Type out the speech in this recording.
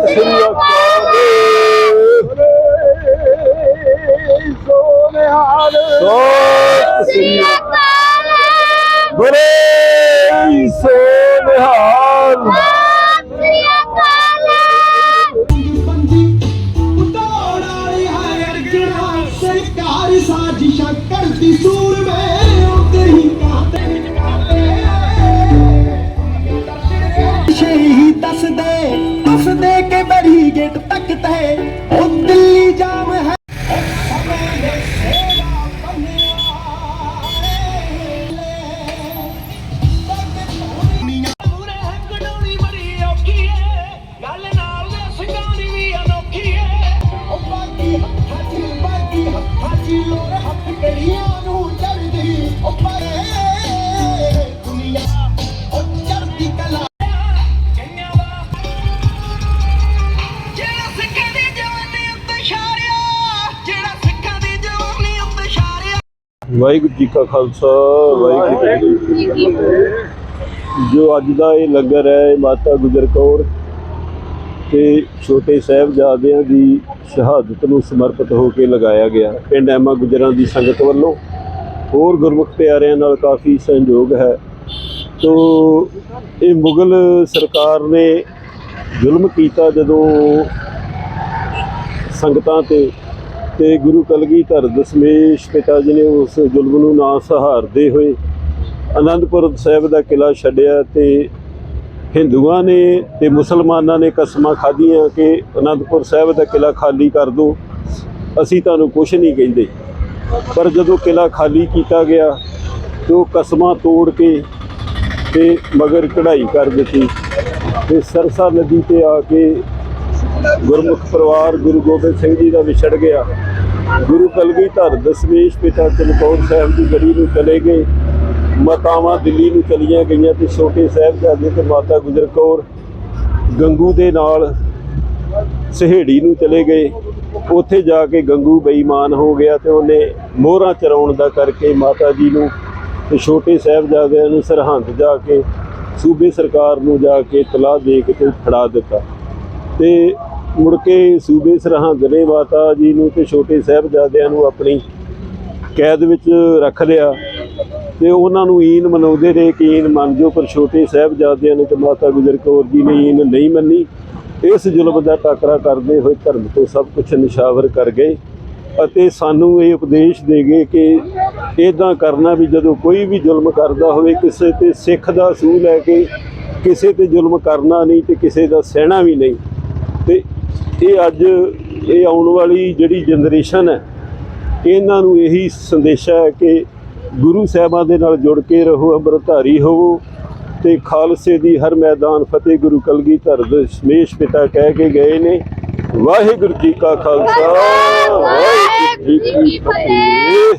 ਸਤਿ ਸ੍ਰੀ ਅਕਾਲ। ਸੋਨਿਹਾਲ। ਸਤਿ ਸ੍ਰੀ ਅਕਾਲ ਬਰੇ ਸੋਨਿਹਾਲ ਸਰਕਾਰ ਸਾਜ਼ਿਸ਼ਾਂ ਕਰਦੀ ਸੂਰਮੇ। ਹੱਥਾਂ 'ਚ ਹੱਥ ਕੜੀਆਂ ਨੂੰ ਚੜਦੀ ਉਹ ਪਰੇ ਦੁਨੀਆ ਉਹ ਚੜਦੀ ਕਲਾ ਵਾਹਿਗੁਰੂ ਜੀ ਕਾ ਖਾਲਸਾ, ਵਾਹਿਗੁਰੂ ਜੀ ਕੀ ਫਤਿਹ। ਜੋ ਅੱਜ ਦਾ ਇਹ ਲੰਗਰ ਹੈ ਮਾਤਾ ਗੁਜਰ ਕੌਰ ਤੇ ਛੋਟੇ ਸਾਹਿਬਜ਼ਾਦਿਆਂ ਦੀ ਸ਼ਹਾਦਤ ਨੂੰ ਸਮਰਪਿਤ ਹੋ ਕੇ ਲਗਾਇਆ ਗਿਆ। ਪਿੰਡ ਐਮਾ ਗੁਜਰਾਂ ਦੀ ਸੰਗਤ ਵੱਲੋਂ ਹੋਰ ਗੁਰਮੁਖ ਪਿਆਰਿਆਂ ਨਾਲ ਕਾਫੀ ਸਹਿਯੋਗ ਹੈ। ਤੋ ਇਹ ਮੁਗਲ ਸਰਕਾਰ ਨੇ ਜ਼ੁਲਮ ਕੀਤਾ ਜਦੋਂ ਸੰਗਤਾਂ ਤੇ ਤੇ ਗੁਰੂ ਕਲਗੀਧਰ ਦਸ਼ਮੇਸ਼ ਪਿਤਾ ਜੀ ਨੇ ਉਸ ਜ਼ੁਲਮ ਨੂੰ ਨਾ ਸਹਾਰਦੇ ਹੋਏ ਅਨੰਦਪੁਰ ਸਾਹਿਬ ਦਾ ਕਿਲਾ ਛੱਡਿਆ ਤੇ ਹਿੰਦੂਆਂ ਨੇ ਤੇ ਮੁਸਲਮਾਨਾਂ ਨੇ ਕਸਮਾਂ ਖਾਧੀਆਂ ਕਿ ਅਨੰਦਪੁਰ ਸਾਹਿਬ ਦਾ ਕਿਲਾ ਖਾਲੀ ਕਰ ਦਿਓ ਅਸੀਂ ਤੁਹਾਨੂੰ ਕੁਝ ਨਹੀਂ ਕਹਿੰਦੇ। ਪਰ ਜਦੋਂ ਕਿਲਾ ਖਾਲੀ ਕੀਤਾ ਗਿਆ, ਤੇ ਉਹ ਕਸਮਾਂ ਤੋੜ ਕੇ ਤੇ ਮਗਰ ਕਢਾਈ ਕਰ ਦਿੱਤੀ। ਤੇ ਸਰਸਾ ਨਦੀ ਤੇ ਆ ਕੇ ਗੁਰਮੁਖ ਪਰਿਵਾਰ ਗੁਰੂ ਗੋਬਿੰਦ ਸਿੰਘ ਜੀ ਦਾ ਵਿਛੜ ਗਿਆ। ਗੁਰੂ ਕਲਗੀਧਰ ਦਸ਼ਮੇਸ਼ ਪਿਤਾ ਚਮਕੌਰ ਸਾਹਿਬ ਦੀ ਗੜੀ ਨੂੰ ਚਲੇ ਗਏ। ਮਾਤਾਵਾਂ ਦਿੱਲੀ ਨੂੰ ਚਲੀਆਂ ਗਈਆਂ ਤੇ ਛੋਟੇ ਸਾਹਿਬਜ਼ਾਦੇ ਤੇ ਮਾਤਾ ਗੁਜਰ ਕੌਰ ਗੰਗੂ ਦੇ ਨਾਲ ਸਹੇੜੀ ਨੂੰ ਚਲੇ ਗਏ। ਉੱਥੇ ਜਾ ਕੇ ਗੰਗੂ ਬੇਈਮਾਨ ਹੋ ਗਿਆ ਤੇ ਉਹਨੇ ਮੋਹਰਾਂ ਚਰਾਉਣ ਦਾ ਕਰਕੇ ਮਾਤਾ ਜੀ ਨੂੰ ਤੇ ਛੋਟੇ ਸਾਹਿਬਜ਼ਾਦਿਆਂ ਨੂੰ ਸਰਹੰਦ ਜਾ ਕੇ, ਸੂਬੇ ਸਰਕਾਰ ਨੂੰ ਜਾ ਕੇ ਤਲਾਹ ਦੇ ਕੇ ਤੇ ਫੜਾ ਦਿੱਤਾ। ਤੇ ਮੁੜ ਕੇ ਸੂਬੇ ਸਰਹੰਦ ਨੇ ਮਾਤਾ ਜੀ ਨੂੰ ਤੇ ਛੋਟੇ ਸਾਹਿਬਜ਼ਾਦਿਆਂ ਨੂੰ ਆਪਣੀ ਕੈਦ ਵਿੱਚ ਰੱਖ ਲਿਆ। ਤੇ ਉਹਨਾਂ ਨੂੰ ਈਨ ਮਨਾਉਂਦੇ ਰਹੇ ਕਿ ਈਨ ਮੰਨ ਜੋ ਪਰ ਛੋਟੇ ਸਾਹਿਬਜ਼ਾਦਿਆਂ ਨੇ ਤੇ ਮਾਤਾ ਗੁਜਰ ਕੌਰ ਜੀ ਨੇ ਈਨ ਨਹੀਂ ਮੰਨੀ। ਇਸ ਜ਼ੁਲਮ ਦਾ ਟਾਕਰਾ ਕਰਦੇ ਹੋਏ ਧਰਮ ਤੋਂ ਸਭ ਕੁਝ ਨਿਸ਼ਾਵਰ ਕਰ ਗਏ ਅਤੇ ਸਾਨੂੰ ਇਹ ਉਪਦੇਸ਼ ਦੇ ਗਏ ਕਿ ਇਦਾਂ ਕਰਨਾ ਵੀ ਜਦੋਂ ਕੋਈ ਵੀ ਜ਼ੁਲਮ ਕਰਦਾ ਹੋਵੇ, ਕਿਸੇ ਤੇ ਸਿੱਖ ਦਾ ਸੂਹ ਲੈ ਕੇ ਕਿਸੇ ਤੇ ਜ਼ੁਲਮ ਕਰਨਾ ਨਹੀਂ ਤੇ ਕਿਸੇ ਦਾ ਸਹਿਣਾ ਵੀ ਨਹੀਂ। ਤੇ ਇਹ ਅੱਜ ਇਹ ਆਉਣ ਵਾਲੀ ਜਿਹੜੀ ਜਨਰੇਸ਼ਨ ਹੈ, ਇਹਨਾਂ ਨੂੰ ਇਹੀ ਸੰਦੇਸ਼ਾ ਹੈ ਕਿ ਗੁਰੂ ਸਾਹਿਬਾਂ ਦੇ ਨਾਲ ਜੁੜ ਕੇ ਰਹੋ ਅੰਮ੍ਰਿਤਧਾਰੀ ਹੋਵੋ ਤੇ ਖਾਲਸੇ ਦੀ ਹਰ ਮੈਦਾਨ ਫਤਿਹ ਗੁਰੂ ਕਲਗੀਧਰ ਦਸ਼ਮੇਸ਼ ਪਿਤਾ ਕਹਿ ਕੇ ਗਏ ਨੇ ਵਾਹਿਗੁਰੂ ਜੀ ਕਾ ਖਾਲਸਾ ਵਾਹਿਗੁਰੂ ਜੀ ਕੀ ਫਤਿਹ।